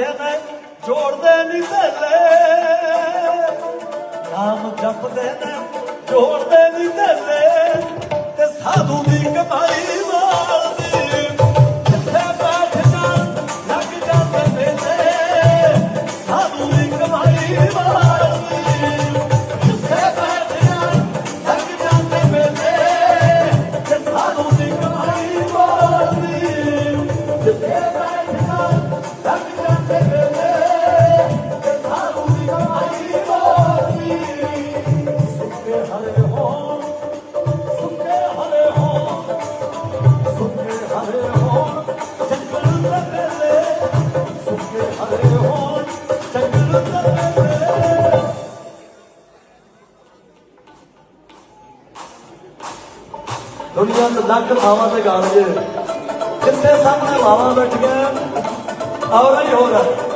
ਨੇ ਜੋੜਦੇ ਨਹੀਂ ਥੱਲੇ ਨਾਮ ਜਪਦੇ ਨੇ, ਜੋੜਦੇ ਨਹੀਂ ਥੱਲੇ ਤੇ ਸਾਧੂ ਦੀ ਕਮਾਈ ਵਾਲਦੀ। ਜਿੱਥੇ ਬੈਠ ਜਾਣ, ਲੱਗ ਜਾਂਦੇ ਮੇਲੇ ਸਾਧੂ ਦੀ ਕਮਾਈ ਵਾਲਦੀ। ਜਿੱਥੇ ਬੈਠ ਜਾਣ, ਲੱਗ ਜਾਂਦੇ ਮੇਲੇ ਤੇ ਸਾਧੂ ਦੀ ਕਮਾਈ ਵਾਲਦੀ। ਜਿੱਥੇ ਬੈਠ ਦੁਨੀਆ ਤੇ ਲੱਖ ਥਾਵਾਂ ਤੇ ਗਾਣਗੇ ਜਿੱਥੇ ਸਾਹਮਣੇ ਮਾਵਾ ਬੈਠੀਆਂ ਆਉਣਾ ਹੀ ਹੋ ਰਿਹਾ